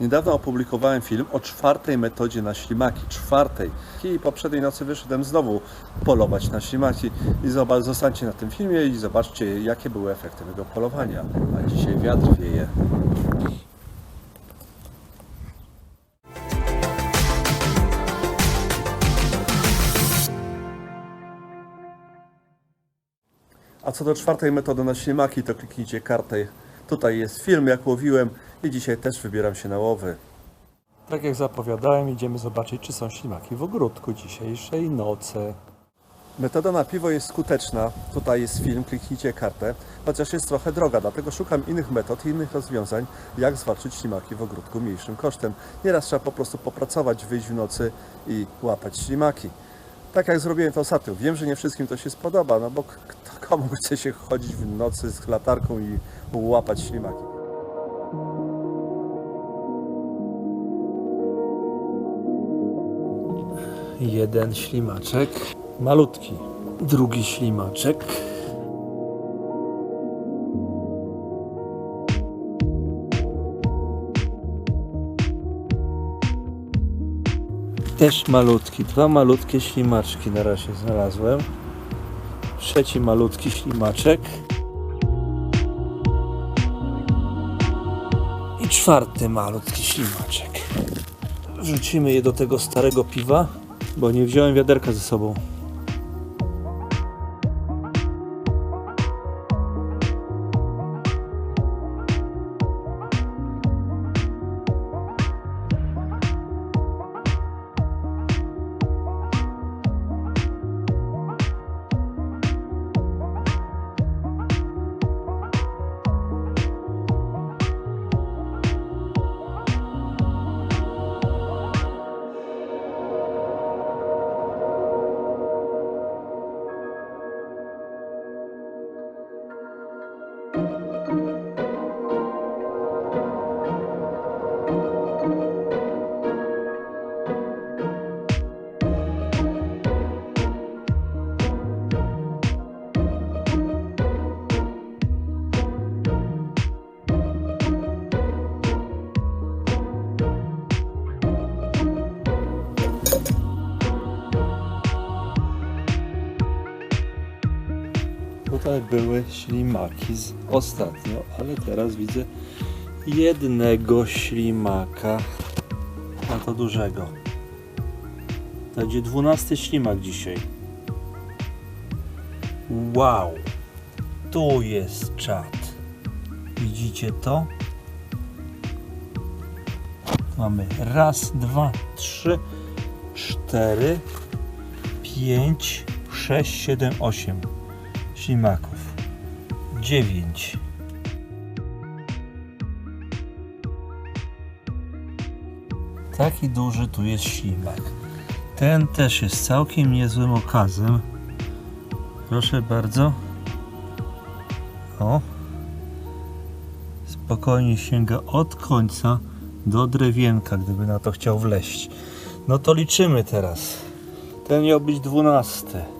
Niedawno opublikowałem film o czwartej metodzie na ślimaki. Czwartej. I poprzedniej nocy wyszedłem znowu polować na ślimaki. I zobacz, zostańcie na tym filmie i zobaczcie, jakie były efekty tego polowania. A dzisiaj wiatr wieje. A co do czwartej metody na ślimaki, to kliknijcie kartę. Tutaj jest film, jak łowiłem i dzisiaj też wybieram się na łowy. Tak jak zapowiadałem, idziemy zobaczyć, czy są ślimaki w ogródku dzisiejszej nocy. Metoda na piwo jest skuteczna. Tutaj jest film, kliknijcie kartę, chociaż jest trochę droga, dlatego szukam innych metod i innych rozwiązań, jak zwalczyć ślimaki w ogródku mniejszym kosztem. Nieraz trzeba po prostu popracować, wyjść w nocy i łapać ślimaki. Tak jak zrobiłem to ostatnio. Wiem, że nie wszystkim to się spodoba, no bo komu chce się chodzić w nocy z latarką i łapać ślimaki. Jeden ślimaczek, malutki. Drugi ślimaczek. Też malutki. Dwa malutkie ślimaczki na razie znalazłem. Trzeci malutki ślimaczek. I czwarty malutki ślimaczek. Wrzucimy je do tego starego piwa, bo nie wziąłem wiaderka ze sobą. Tutaj były ślimaki ostatnio, ale teraz widzę jednego ślimaka, a to dużego. To będzie dwunasty ślimak dzisiaj. Wow! Tu jest czat. Widzicie to? Mamy raz, dwa, trzy, cztery, pięć, sześć, siedem, osiem ślimaków. Dziewięć. Taki duży tu jest ślimak. Ten też jest całkiem niezłym okazem. Proszę bardzo. O. Spokojnie sięga od końca do drewienka, gdyby na to chciał wleść. No to liczymy teraz. Ten miał być dwunasty.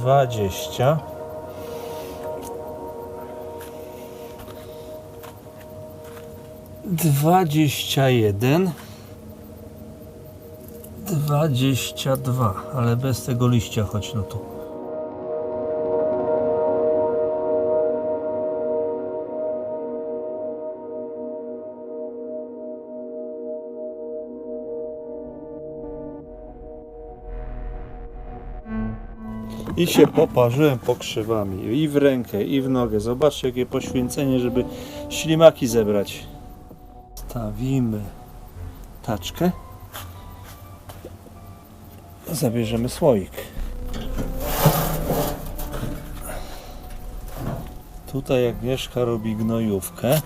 dwadzieścia, dwadzieścia jeden, dwadzieścia dwa, ale bez tego liścia choć no tu. I się poparzyłem pokrzywami. I w rękę, i w nogę. Zobaczcie, jakie poświęcenie, żeby ślimaki zebrać. Stawimy taczkę. Zabierzemy słoik. Tutaj Agnieszka robi gnojówkę.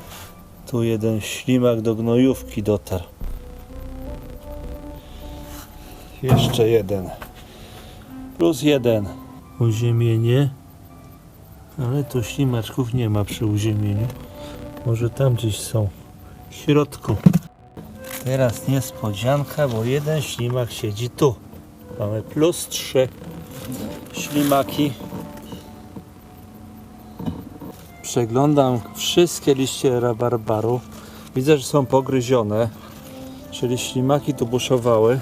Tu jeden ślimak do gnojówki dotarł. Jeszcze jeden. Plus jeden. Uziemienie. Ale tu ślimaczków nie ma przy uziemieniu. Może tam gdzieś są. W środku. Teraz niespodzianka, bo jeden ślimak siedzi tu. Mamy plus trzy ślimaki. Przeglądam wszystkie liście rabarbaru. Widzę, że są pogryzione, czyli ślimaki tu buszowały,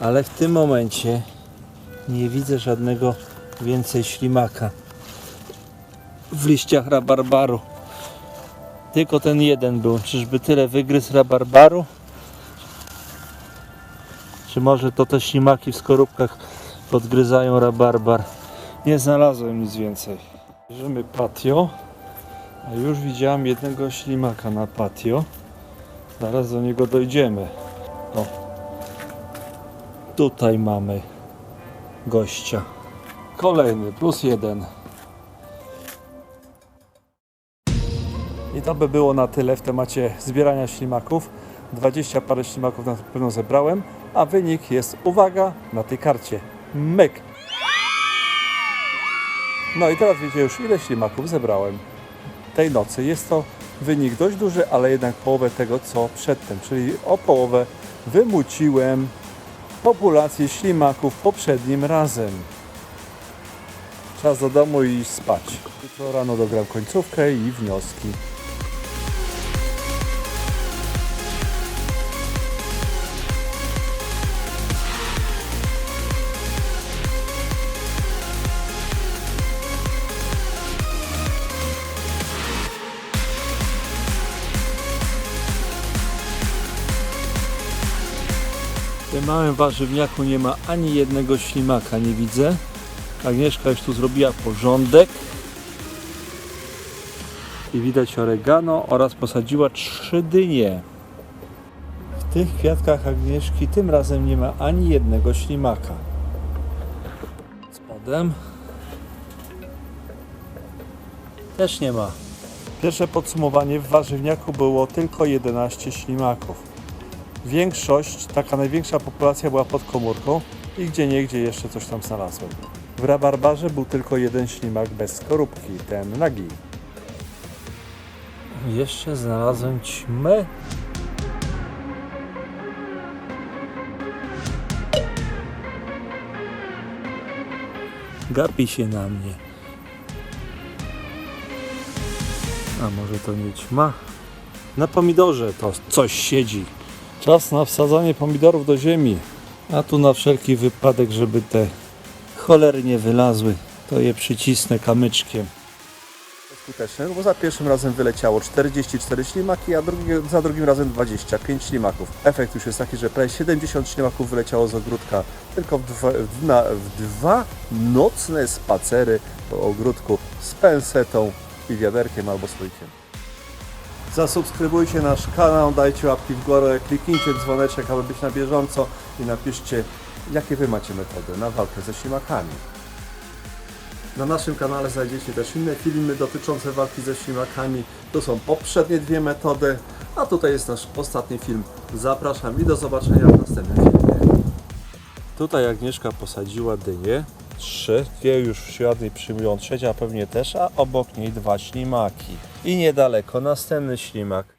ale w tym momencie nie widzę żadnego więcej ślimaka w liściach rabarbaru. Tylko ten jeden był. Czyżby tyle wygryzł rabarbaru? Czy może to te ślimaki w skorupkach podgryzają rabarbar? Nie znalazłem nic więcej. Bierzemy patio. A już widziałem jednego ślimaka na patio. Zaraz do niego dojdziemy. O. Tutaj mamy gościa. Kolejny, plus jeden. I to by było na tyle w temacie zbierania ślimaków. 20 parę ślimaków na pewno zebrałem, a wynik jest, uwaga, na tej karcie. Myk! No i teraz wiecie już ile ślimaków zebrałem tej nocy. Jest to wynik dość duży, ale jednak połowę tego co przedtem, czyli o połowę wymuciłem populację ślimaków poprzednim razem. Czas do domu i spać. Jutro rano dogram końcówkę i wnioski. W tym małym warzywniaku nie ma ani jednego ślimaka, nie widzę. Agnieszka już tu zrobiła porządek. I widać oregano oraz posadziła trzy dynie. W tych kwiatkach Agnieszki tym razem nie ma ani jednego ślimaka. Spodem też nie ma. Pierwsze podsumowanie w warzywniaku było tylko 11 ślimaków. Większość, taka największa populacja była pod komórką i gdzie niegdzie jeszcze coś tam znalazłem. W rabarbarze był tylko jeden ślimak bez skorupki, ten nagi. Jeszcze znalazłem ćmę. Gapi się na mnie. A może to nie ćma? Na pomidorze to coś siedzi. Czas na wsadzanie pomidorów do ziemi. A tu na wszelki wypadek, żeby te cholery nie wylazły, to je przycisnę kamyczkiem. Skuteczne, no bo za pierwszym razem wyleciało 44 ślimaki, a drugi, za drugim razem 25 ślimaków. Efekt już jest taki, że prawie 70 ślimaków wyleciało z ogródka tylko w dwa, w, na, w dwa nocne spacery po ogródku z pensetą i wiaderkiem albo słoikiem. Zasubskrybujcie nasz kanał, dajcie łapki w górę, kliknijcie dzwoneczek, aby być na bieżąco i napiszcie, jakie Wy macie metody na walkę ze ślimakami. Na naszym kanale znajdziecie też inne filmy dotyczące walki ze ślimakami. To są poprzednie dwie metody, a tutaj jest nasz ostatni film. Zapraszam i do zobaczenia w następnym filmie. Tutaj Agnieszka posadziła dynie. Trzy, dwie już w siadnej przyjmują trzecia pewnie też, a obok niej dwa ślimaki. I niedaleko następny ślimak.